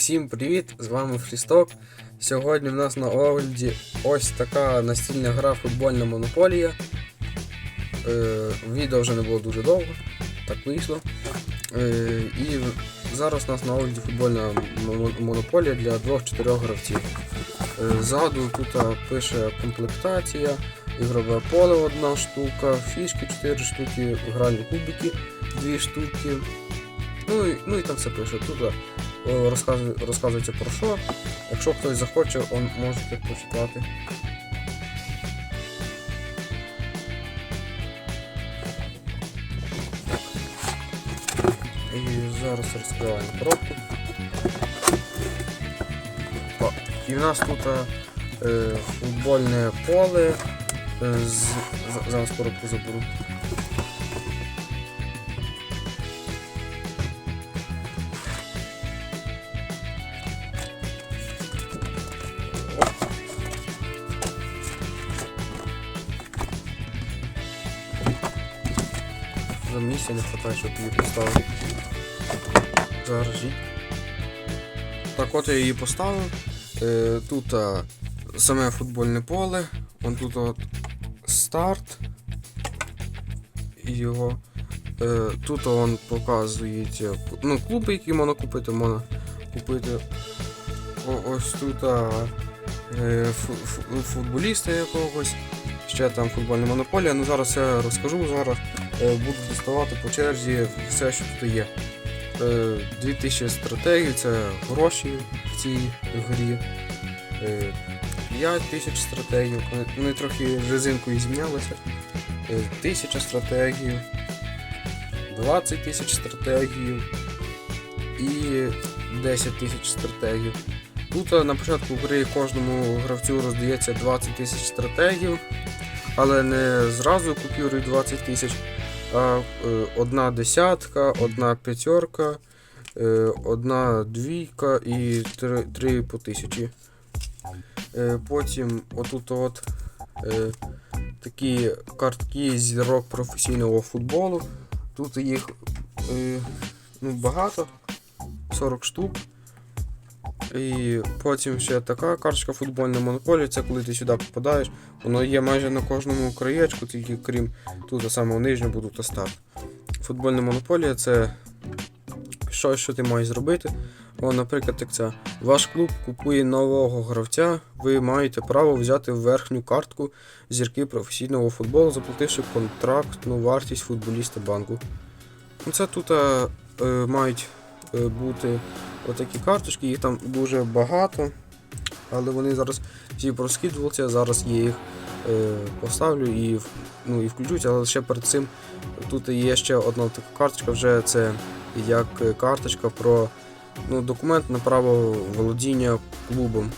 Всім привіт! З вами Фрісток. Сьогодні в нас на огляді ось така настільна гра футбольна монополія. Е, відео вже не було дуже довго, так вийшло. Е, і зараз у нас на огляді футбольна монополія для 2-4 гравців. Е, ззаду тут пише комплектація, ігрове поле одна штука, фішки 4 штуки, гральні кубики 2 штуки. Ну і, ну і там все пише. Тут розказується про що. Якщо хтось захоче, он можете почитати. І зараз розкриваємо коробку. І в нас тут е, футбольне поле. Е, з- зараз коробку заберу. За місця не хватає, щоб її поставити. Зараз жіть. Так от я її поставив. Е, тут саме футбольне поле. Вон тут от старт. Його. Е, тут он показується ну, клуби, які можна купити, можна купити. Ось тут е, футболіста якогось. Ще там футбольна монополія. Ну зараз я розкажу. Зараз е, буду доставати по черзі все, що тут є. Е, 2000 стратегій це гроші в цій грі. Е, 5 тисяч стратегій. Вони- трохи резинкою змінялися. Е, 1000 стратегій. 20 тисяч стратегій і 10 тисяч стратегій. Тут е, на початку гри кожному гравцю роздається 20 тисяч стратегій, але не зразу купюрою 20 тисяч, а е, одна десятка, одна п'ятерка, е, одна двійка і три, три по тисячі. Е, потім отут от такі картки зірок професійного футболу. Тут їх ну, багато, 40 штук. І потім ще така карточка футбольна монополія, це коли ти сюди попадаєш, воно є майже на кожному краєчку, тільки крім тут самого нижнього буде та старт. Футбольна монополія це щось, що ти маєш зробити. О, наприклад, як це. Ваш клуб купує нового гравця, ви маєте право взяти верхню картку зірки професійного футболу, заплативши контрактну вартість футболіста банку. Ну, Це тут е, е, мають е, бути отакі карточки, їх там дуже багато, але вони зараз всі проскидувалися, зараз я їх е, поставлю і, ну, і включусь, але ще перед цим тут є ще одна така карточка, вже це як карточка про ну, документ на право володіння клубом.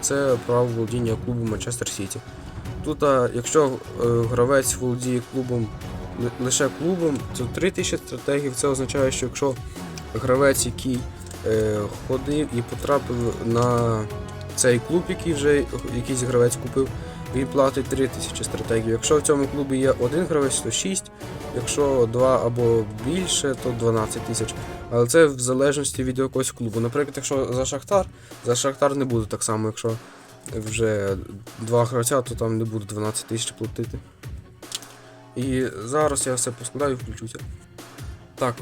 Це право володіння клубом Манчестер Сіті. Тут, якщо е, гравець володіє клубом лише клубом, то 3000 стратегів. Це означає, що якщо гравець, який ходив і потрапив на цей клуб, який вже якийсь гравець купив, він платить 3000 стратегій. Якщо в цьому клубі є один гравець, то 6, якщо два або більше, то 12 тисяч. Але це в залежності від якогось клубу. Наприклад, якщо за Шахтар, за Шахтар не буде так само, якщо вже два гравця, то там не буде 12 тисяч платити. І зараз я все поскладаю і включуся. Так,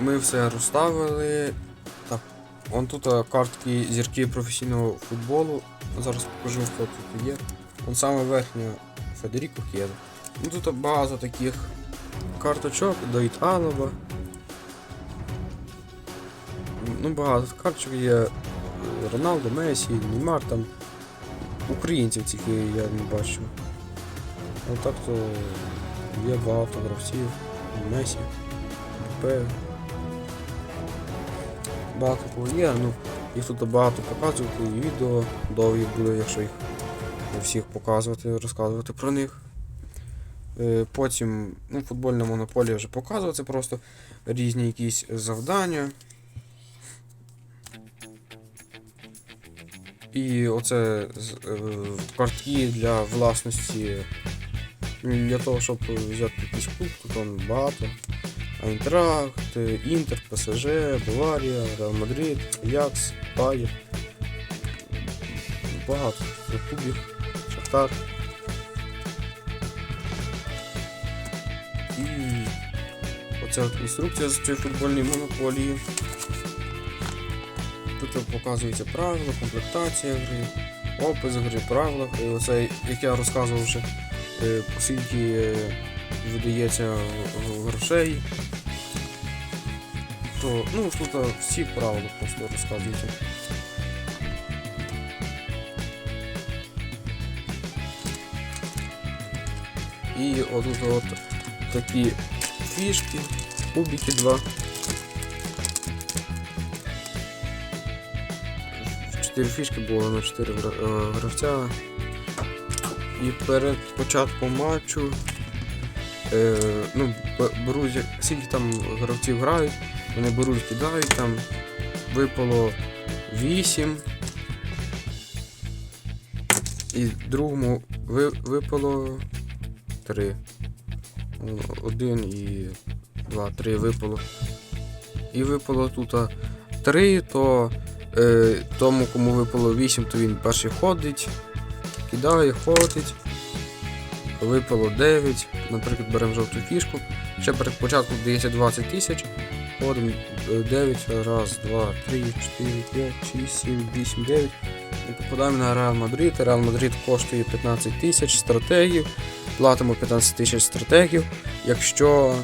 ми все розставили. Так, он тут картки зірки професійного футболу. Зараз покажу, хто тут є. Он саме верхня Федеріко Кєда. Ну тут багато таких карточок, Давід Алаба. Ну, багато карточок є. е, Роналдо, Месі, Неймар, там українців тільки я не бачу. А так то є багато гравців, Месі, МП. Багато кого є, ну їх тут багато показувати, і відео довгі буде, якщо їх всіх показувати, розказувати про них. Е, Потім ну, футбольна монополія вже показується просто різні якісь завдання. І оце е, картки для власності. Для того, щоб взяти якийсь клуб, тут там багато. Айнтрахт, Інтер, ПСЖ, Баварія, Реал Мадрид, Аякс, Байер. Багато клубів, Шахтар. І оця інструкція з цієї футбольної монополії. Тут показується правила, комплектація гри, опис гри, правила. Оце, як я розказував вже, е, е, видається грошей. То, ну, тут е, всі правила просто розказуються. І отут от такі фішки, кубики два. Чотири фішки було на 4 гравця. І перед початком матчу е, ну, беруть, скільки там гравців грають, вони беруть, кидають, там випало 8. І другому ви, випало 3. Один і два, три випало. І випало тут 3, то е, тому, кому випало 8, то він перший ходить, кидає, ходить. Випало 9. Наприклад, беремо жовту фішку. Ще перед початком дається 20 тисяч. Ходимо е, 9, раз, два, три, 4, 5, 6, 7, 8, 9. І попадаємо на Реал Мадрид. Реал Мадрид коштує 15 тисяч стратегів. Платимо 15 тисяч стратегів. Якщо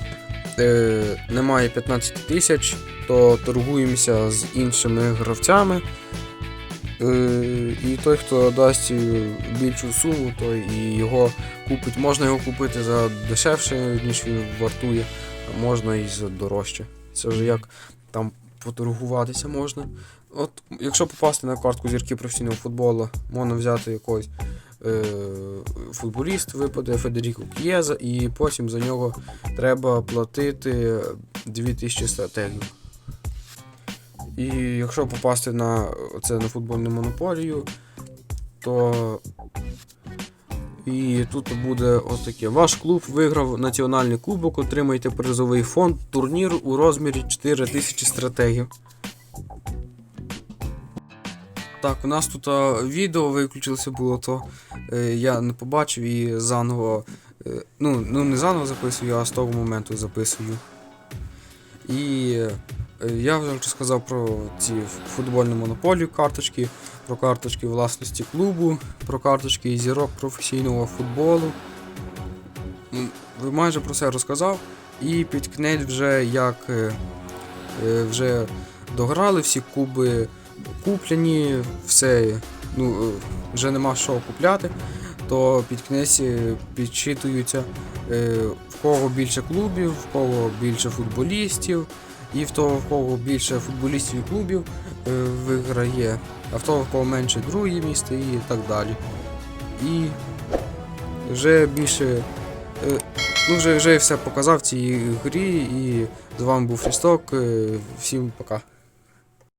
е, немає 15 тисяч, то торгуємося з іншими гравцями. Е, і той, хто дасть більшу суму, той і його купить. Можна його купити за дешевше, ніж він вартує, а можна і за дорожче. Це вже як там поторгуватися можна. От, якщо попасти на картку зірки професійного футболу, можна взяти якогось е, футболіст, випаде Федеріко К'єза, і потім за нього треба платити 2000 стратегів. І якщо попасти на це на футбольну монополію, то і тут буде ось таке. Ваш клуб виграв національний кубок, отримайте призовий фонд, турнір у розмірі 4000 стратегів. Так, у нас тут відео виключилося було, то е, я не побачив і заново. Е, ну, ну не заново записую, а з того моменту записую. І я вже сказав про ці футбольну монополію карточки, про карточки власності клубу, про карточки зірок професійного футболу. Ну, майже про це розказав. І під кінець вже як е, е, вже дограли, всі куби куплені, все, ну, е, вже нема що купляти, то під кінець е, підсчитуються е, в кого більше клубів, в кого більше футболістів, і в того, в кого більше футболістів і клубів е, виграє, а в того, в кого менше друге місце і так далі. І вже більше. е, Ну, вже, вже все показав в цій грі, і з вами був Фрісток. Е, Всім пока.